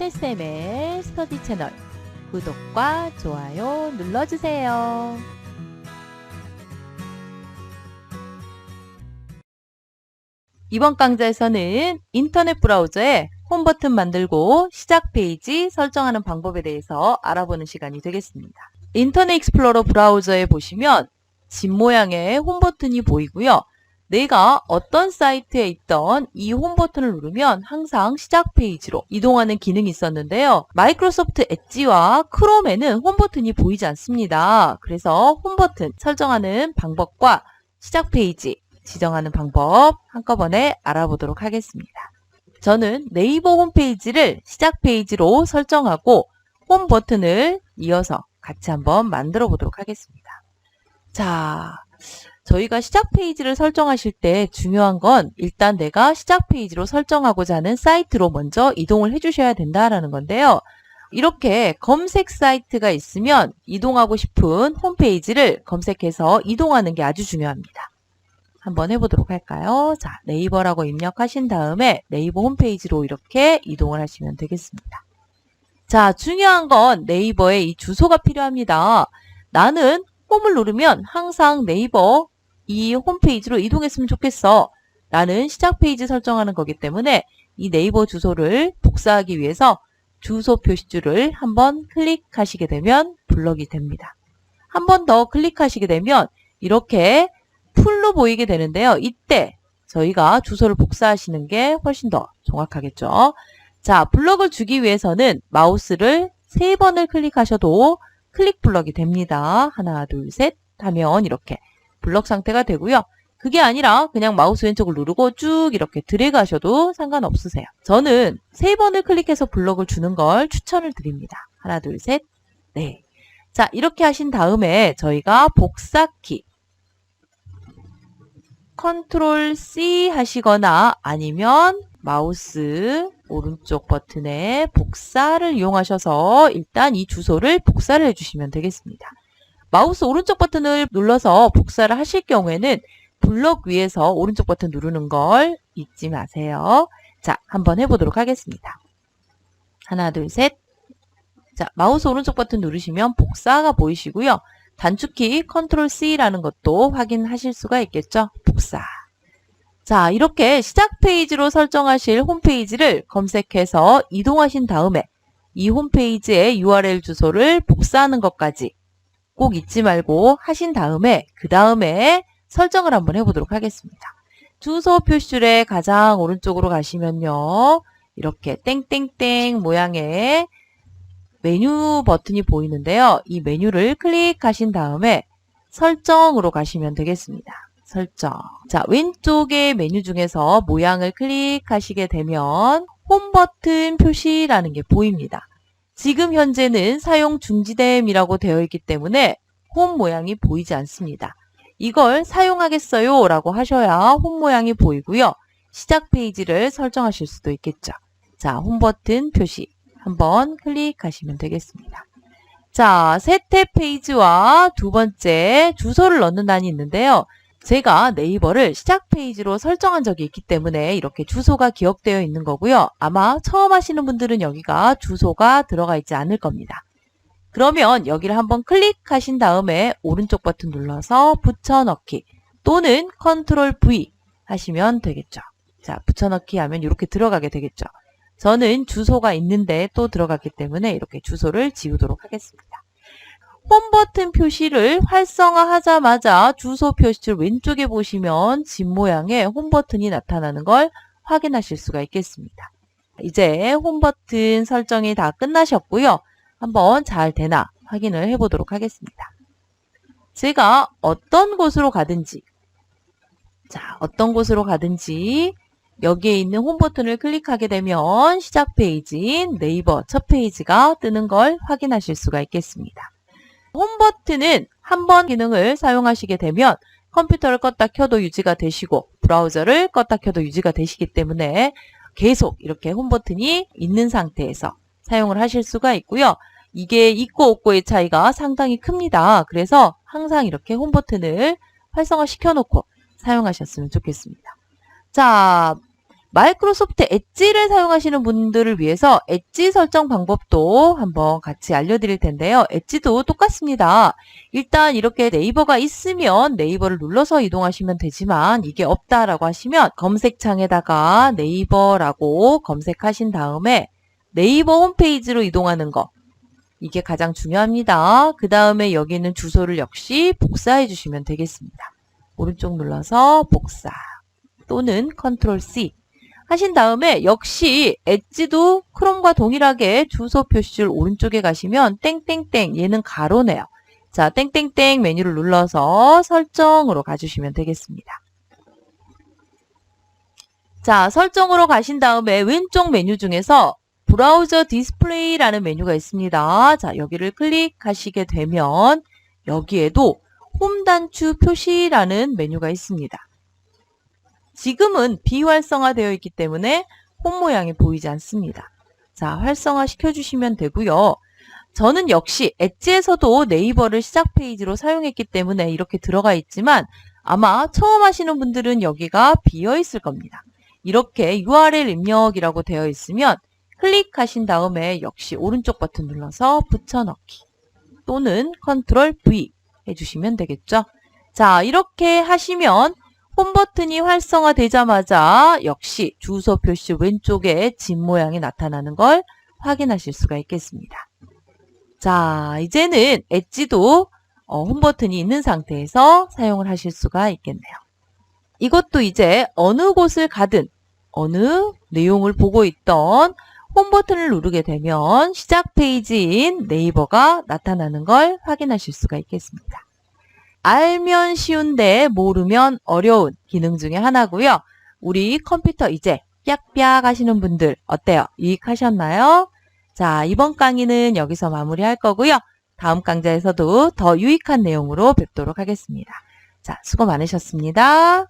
최쌤의 스터디 채널 구독과 좋아요 눌러주세요. 이번 강좌에서는 인터넷 브라우저에 홈 버튼 만들고 시작 페이지 설정하는 방법에 대해서 알아보는 시간이 되겠습니다. 인터넷 익스플로러 브라우저에 보시면 집 모양의 홈 버튼이 보이고요. 내가 어떤 사이트에 있던 이 홈 버튼을 누르면 항상 시작 페이지로 이동하는 기능이 있었는데요. 마이크로소프트 엣지와 크롬에는 홈 버튼이 보이지 않습니다. 그래서 홈 버튼 설정하는 방법과 시작 페이지 지정하는 방법 한꺼번에 알아보도록 하겠습니다. 저는 네이버 홈페이지를 시작 페이지로 설정하고 홈 버튼을 이어서 같이 한번 만들어 보도록 하겠습니다. 자, 저희가 시작 페이지를 설정하실 때 중요한 건 일단 내가 시작 페이지로 설정하고자 하는 사이트로 먼저 이동을 해주셔야 된다라는 건데요. 이렇게 검색 사이트가 있으면 이동하고 싶은 홈페이지를 검색해서 이동하는 게 아주 중요합니다. 한번 해보도록 할까요? 자, 네이버라고 입력하신 다음에 네이버 홈페이지로 이렇게 이동을 하시면 되겠습니다. 자, 중요한 건 네이버에 이 주소가 필요합니다. 나는 홈을 누르면 항상 네이버 이 홈페이지로 이동했으면 좋겠어. 라는 시작 페이지 설정하는 거기 때문에 이 네이버 주소를 복사하기 위해서 주소 표시줄을 한번 클릭하시게 되면 블럭이 됩니다. 한 번 더 클릭하시게 되면 이렇게 풀로 보이게 되는데요. 이때 저희가 주소를 복사하시는 게 훨씬 더 정확하겠죠. 자, 블럭을 주기 위해서는 마우스를 세 번을 클릭하셔도 클릭 블럭이 됩니다. 하나, 둘, 셋 하면 이렇게 블럭 상태가 되고요. 그게 아니라 그냥 마우스 왼쪽을 누르고 쭉 이렇게 드래그 하셔도 상관없으세요. 저는 세 번을 클릭해서 블럭을 주는 걸 추천을 드립니다. 하나, 둘, 셋, 네. 자, 이렇게 하신 다음에 저희가 복사키 컨트롤 C 하시거나 아니면 마우스 오른쪽 버튼에 복사를 이용하셔서 일단 이 주소를 복사를 해주시면 되겠습니다. 마우스 오른쪽 버튼을 눌러서 복사를 하실 경우에는 블럭 위에서 오른쪽 버튼 누르는 걸 잊지 마세요. 자, 한번 해보도록 하겠습니다. 하나, 둘, 셋. 자, 마우스 오른쪽 버튼 누르시면 복사가 보이시고요. 단축키 컨트롤 C라는 것도 확인하실 수가 있겠죠. 복사. 자, 이렇게 시작 페이지로 설정하실 홈페이지를 검색해서 이동하신 다음에 이 홈페이지의 URL 주소를 복사하는 것까지 꼭 잊지 말고 하신 다음에 그 다음에 설정을 한번 해보도록 하겠습니다. 주소 표시줄의 가장 오른쪽으로 가시면요. 이렇게 땡땡땡 모양의 메뉴 버튼이 보이는데요. 이 메뉴를 클릭하신 다음에 설정으로 가시면 되겠습니다. 설정. 자, 왼쪽의 메뉴 중에서 모양을 클릭하시게 되면 홈 버튼 표시라는 게 보입니다. 지금 현재는 사용 중지됨이라고 되어 있기 때문에 홈 모양이 보이지 않습니다. 이걸 사용하겠어요 라고 하셔야 홈 모양이 보이고요. 시작 페이지를 설정하실 수도 있겠죠. 자, 홈 버튼 표시 한번 클릭하시면 되겠습니다. 자, 세태 페이지와 두 번째 주소를 넣는 단이 있는데요. 제가 네이버를 시작 페이지로 설정한 적이 있기 때문에 이렇게 주소가 기억되어 있는 거고요. 아마 처음 하시는 분들은 여기가 주소가 들어가 있지 않을 겁니다. 그러면 여기를 한번 클릭하신 다음에 오른쪽 버튼 눌러서 붙여넣기 또는 컨트롤 V 하시면 되겠죠. 자, 붙여넣기 하면 이렇게 들어가게 되겠죠. 저는 주소가 있는데 또 들어갔기 때문에 이렇게 주소를 지우도록 하겠습니다. 홈 버튼 표시를 활성화하자마자 주소 표시줄 왼쪽에 보시면 집 모양의 홈 버튼이 나타나는 걸 확인하실 수가 있겠습니다. 이제 홈 버튼 설정이 다 끝나셨고요. 한번 잘 되나 확인을 해보도록 하겠습니다. 제가 어떤 곳으로 가든지 자 어떤 곳으로 가든지 여기에 있는 홈 버튼을 클릭하게 되면 시작 페이지인 네이버 첫 페이지가 뜨는 걸 확인하실 수가 있겠습니다. 홈 버튼은 한 번 기능을 사용하시게 되면 컴퓨터를 껐다 켜도 유지가 되시고 브라우저를 껐다 켜도 유지가 되시기 때문에 계속 이렇게 홈 버튼이 있는 상태에서 사용을 하실 수가 있고요. 이게 있고 없고의 차이가 상당히 큽니다. 그래서 항상 이렇게 홈 버튼을 활성화 시켜놓고 사용하셨으면 좋겠습니다. 자, 마이크로소프트 엣지를 사용하시는 분들을 위해서 엣지 설정 방법도 한번 같이 알려드릴 텐데요. 엣지도 똑같습니다. 일단 이렇게 네이버가 있으면 네이버를 눌러서 이동하시면 되지만 이게 없다라고 하시면 검색창에다가 네이버라고 검색하신 다음에 네이버 홈페이지로 이동하는 거 이게 가장 중요합니다. 그 다음에 여기 있는 주소를 역시 복사해 주시면 되겠습니다. 오른쪽 눌러서 복사 또는 컨트롤 C 하신 다음에 역시 엣지도 크롬과 동일하게 주소 표시줄 오른쪽에 가시면 땡땡땡 얘는 가로네요. 자 땡땡땡 메뉴를 눌러서 설정으로 가주시면 되겠습니다. 자 설정으로 가신 다음에 왼쪽 메뉴 중에서 브라우저 디스플레이라는 메뉴가 있습니다. 자 여기를 클릭하시게 되면 여기에도 홈 단추 표시라는 메뉴가 있습니다. 지금은 비활성화되어 있기 때문에 홈 모양이 보이지 않습니다. 자, 활성화 시켜주시면 되고요. 저는 역시 엣지에서도 네이버를 시작 페이지로 사용했기 때문에 이렇게 들어가 있지만 아마 처음 하시는 분들은 여기가 비어 있을 겁니다. 이렇게 URL 입력이라고 되어 있으면 클릭하신 다음에 역시 오른쪽 버튼 눌러서 붙여넣기 또는 컨트롤 V 해주시면 되겠죠. 자, 이렇게 하시면 홈 버튼이 활성화되자마자 역시 주소 표시 왼쪽에 집 모양이 나타나는 걸 확인하실 수가 있겠습니다. 자, 이제는 엣지도 어, 홈 버튼이 있는 상태에서 사용을 하실 수가 있겠네요. 이것도 이제 어느 곳을 가든 어느 내용을 보고 있던 홈 버튼을 누르게 되면 시작 페이지인 네이버가 나타나는 걸 확인하실 수가 있겠습니다. 알면 쉬운데 모르면 어려운 기능 중에 하나고요. 우리 컴퓨터 이제 삐약삐약 하시는 분들 어때요? 유익하셨나요? 자, 이번 강의는 여기서 마무리할 거고요. 다음 강좌에서도 더 유익한 내용으로 뵙도록 하겠습니다. 자, 수고 많으셨습니다.